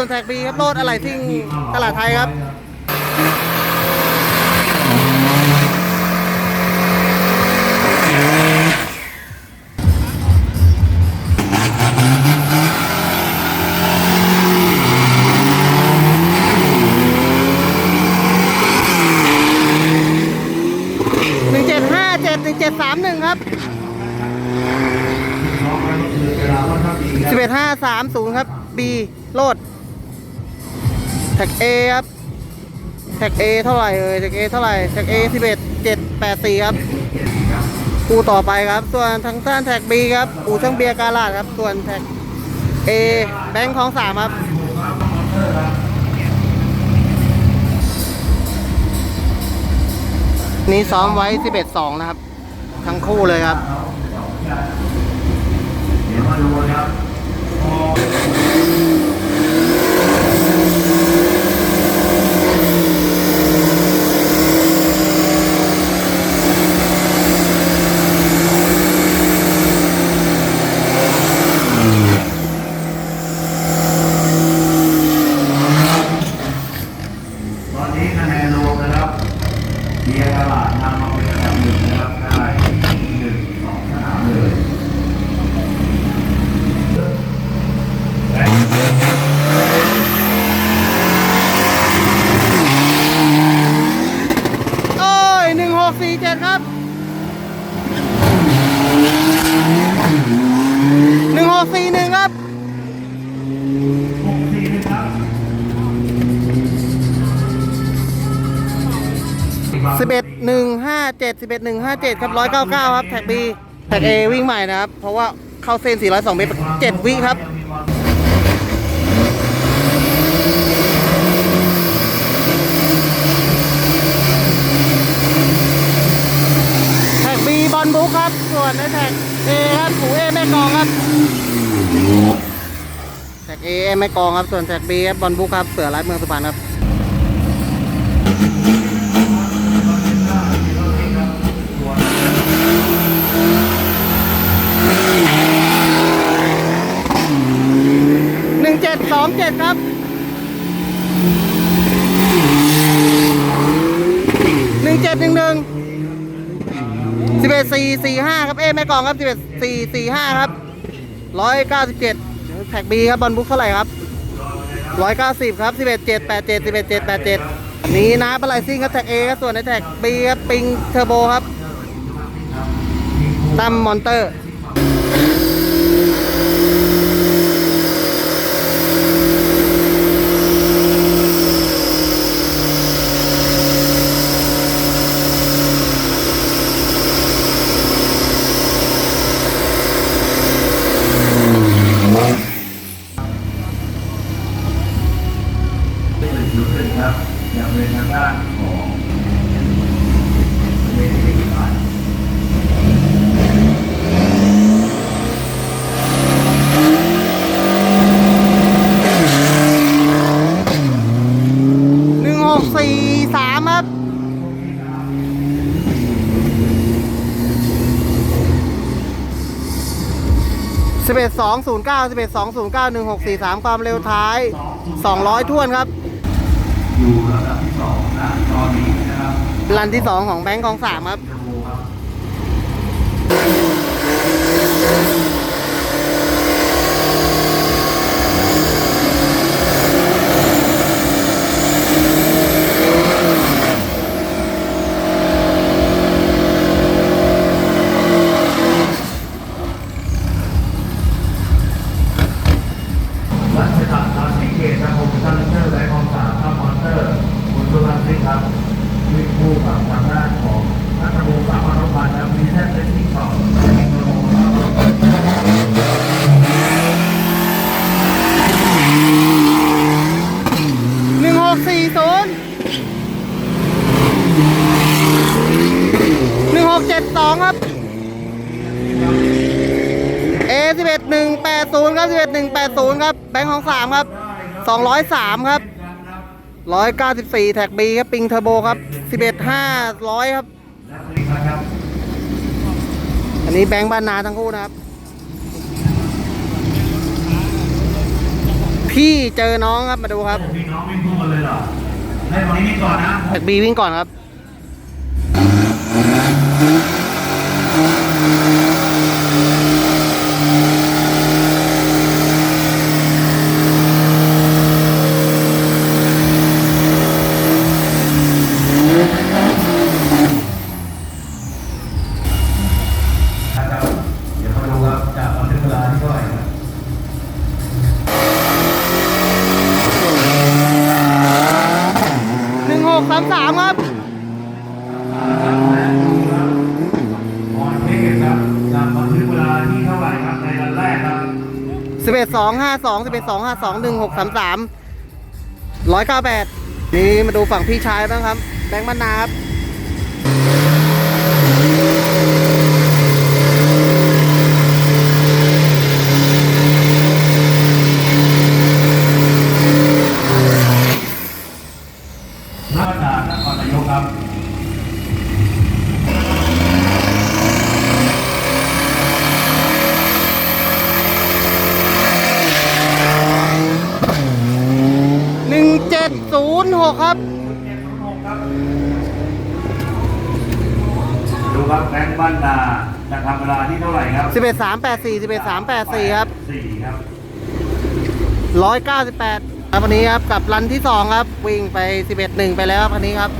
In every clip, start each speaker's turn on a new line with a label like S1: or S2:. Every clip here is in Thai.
S1: ส่วนแท็กบีครับโลดอะไรทิ้งตลาดไทยครับหนึ่งเจ็ดห้าเจ็ดหนึ่งเจ็ดสามหนึ่งครับสิบเอ็ดห้าสามศูนย์ครับ B โลด แท็ก A ครับ แท็ก A เท่าไหร่เอ่ย แท็ก A เท่าไหร่ แท็ก A สิบเอ็ดเจ็ดแปดสี่ครับอูต่อไปครับ ส่วนทางด้านแท็ก B ครับอู่ช่างเบียร์กาลาดครับ ส่วนแท็ก A แบงค์ของสามครับนี่ซ้อมไว้ 11-2 นะครับ ทั้งคู่เลยครับ 157 11 157 ครับ 199 ครับ แท็ก B แท็ก A วิ่งใหม่นะครับ เพราะว่าเข้าเส้น 402 เมตร 7 วิครับแท็ก B บอลบุ๊กครับ ส่วนในแท็ก A ครับหูเอแม่กองครับ แท็ก A แม่กองครับ ส่วนแท็ก B ครับบอลบุ๊กครับ เสือรัดเมืองสุพรรณครับ ดสองเจ็ดครับหนึ่งเจ็ดหนึ่งหนึ่งสิบเอ็ดสี่สี่ห้าครับ เอ้แม่กองครับสิบเอ็ดสี่สี่ห้าครับร้อยเก้าสิบเจ็ดแท็กบีครับ บอลบุ๊กเท่าไหร่ครับร้อยเก้าสิบครับสิบเอ็ดเจ็ดแปดเจ็ดสิบเอ็ดเจ็ดแปดเจ็ดนี้นะปลายซิ่งครับ แท็กเอครับ ส่วนในแท็กบีครับ ปิงเทอร์โบครับตั้มมอนเตอร์
S2: 209 11 209 1643 ค
S1: วามเร็วท้าย 200ท่วนครับ
S2: อยู่ระดับที่2นะตอนนี้นะครับ
S1: รันที่ 2 ของแบงค์
S2: กองสามครับ 11180 ครับ
S1: 11180 ครับ แบงค์ของสามครับ 203 ครับ 194 แท็กบีครับ ปิงเทอร์โบครับ 11500 ครับ อันนี้แบงค์บ้านนาทั้งคู่นะครับ พี่เจอน้องครับ มาดูครับ
S2: พี่น้องวิ่งคู่กันเลยเหรอให้ตอนนี้
S1: วิ่งก่อน
S2: นะ แท็กบี
S1: วิ่งก่
S2: อนครับ
S1: ดสองห้าสองสิบเอ็ดสองห้าสองหนึ่งหกสามสามร้อยเก้าแปดนี่มาดูฝั่งพี่ชายบ้างครับ แบงค์บ้านนาครับ
S2: นักจากนครนายกครับ
S1: หนึ่งเจ็ดศูนย์หกครับ
S2: ดูครับแบ งค์บ้านนานะครับเวลาที่เท่าไหร่ครับ
S1: สิบเอ็ดสามแปดสี่สิบเอ็ดสามแปดสี่ครับ
S2: สี่ครับ
S1: ร้อยเก้าสิบแปดครับวันนี้ครับกับรันที่สองครับ วิ่งไปสิบเอ็ดหนึ่งไปแล้วครับวันนี้ครับ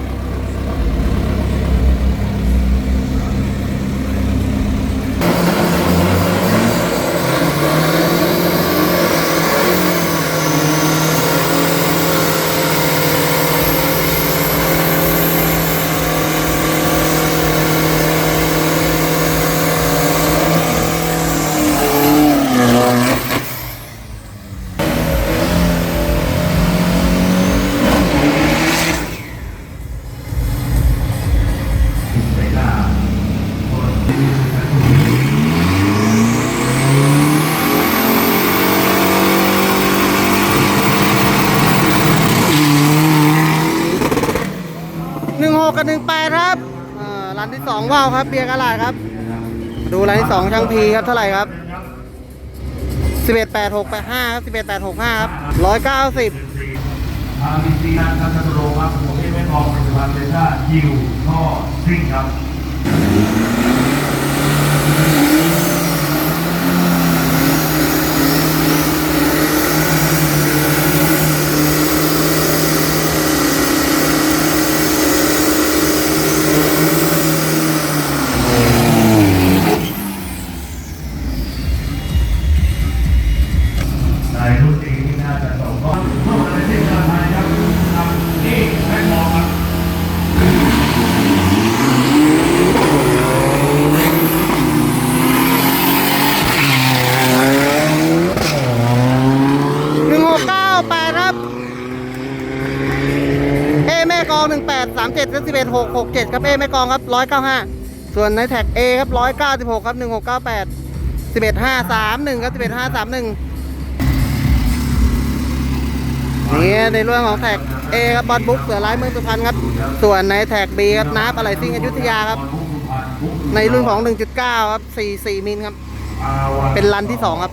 S2: ไปหน้า
S1: หนึ่งหกกับหนึ่งแปดครับอ่านที่สองว่าวครับเบียร์กระลาดครับมาดูร้านที่สองช่างพีครับเท่าไหร่ครับสิบเอ็ดแปดหกแปดห้าครับสิบเอ็ดแปดหกห้าครับร้อยเก้าสิบ
S2: ทางดีซีนันทัศนโรครับผมเอไม่ทองปัจจุบันเป็นชาติยิวท่อซิ่งครับ ในรุ่นนี้ที่น่าจะส่งก็เข้ามาในเส้นทางไทยครับครับนี่แม่ทองครับ
S1: หนึ่งหกเก้าแปดครับ เอแม่กองหนึ่งแปดสามเจ็ดสิบเอ็ดหกหกเจ็ดครับเอแม่กองครับร้อยเก้าห้าส่วนในแท็กเอครับร้อยเก้าสิบหกครับหนึ่งหกเก้าแปดสิบเอ็ดห้าสามหนึ่งครับสิบเอ็ดห้าสามหนึ่งนี่ในเรื่องของแท็กเอครับบอลบุ๊กเสือร้ายเมืองสุพรรณครับ ส่วนในแท็กบีครับน้าอะไรซิ่งอยุธยาครับ ในรุ่นของ 1.9 ครับ 44 มิลครับ เป็นรันที่สองครับ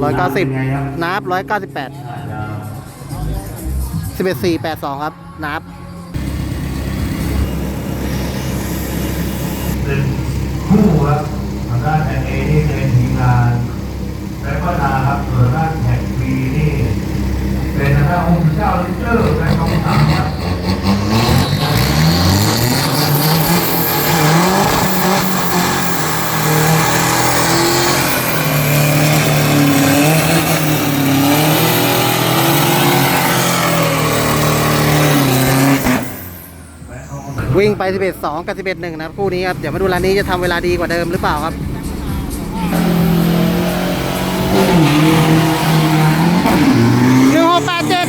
S1: 190
S2: ไงครับ
S1: นับ198
S2: อาจจะ
S1: 11482ครับ นับ
S2: เป็นคู่ครับทางด้านแอนเอนี่เป็นทีมงานและก็นาครับส่วนด้านแข่งปีนี่ เป็นทางด้านองค์เจ้าลิเตอร์และกองทัพครับ
S1: วิ่งไป 11 2 กับ 11 1 นะครับคู่นี้ครับ เดี๋ยวมาดูร้านนี้จะทำเวลาดีกว่าเดิมหรือเปล่าครับหนึ่งหกแปดเจ็ด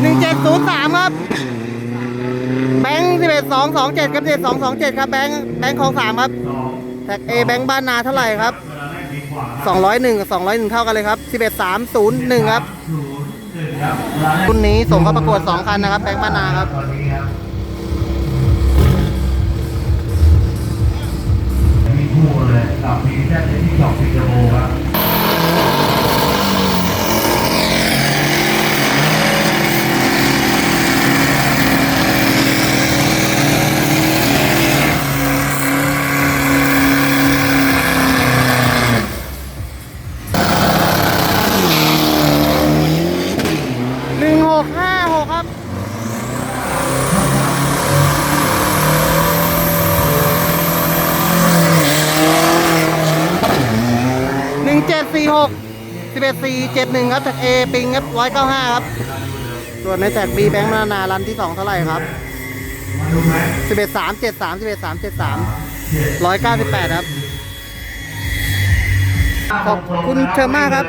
S1: หนึ่งเจ็ดศูนย์สามครับ แบงค์สิบเอ็ดสองสองเจ็ดกับเจ็ดสองสองเจ็ดครับแบงค์แบงค์ของสามครับ แท็กเอแบงค์บ้านนาเท่าไหร่ครับสองร้อยหนึ่งสองร้อยหนึ่งเท่ากันเลยครับสิบเอ็ดสามศูนย์หนึ่งครับ
S2: รับเวลาแรก
S1: รุ่นนี้ส่งเข้าประกวดสองคันนะครับแบงค์บ้านนาครับ
S2: ตอนนี้ครับมีคู่เลยกับมีแค่ที่สองสิงคโปร์ครับ
S1: หนึ่งหกห้าหกครับ หนึ่งเจ็ดสี่ หกสิบเอ็ดสี่เจ็ดหนึ่งครับจากเอปิงครับร้อยเก้าห้าครับ ส่วนในแท็กบีแบงค์นานารันที่สองเท่าไหร่ครับสิบเอ็ดสามเจ็ดสามสิบเอ็ดสามเจ็ดสามร้อยเก้าสิบแปดครับ ขอบคุณเชิญมากครับ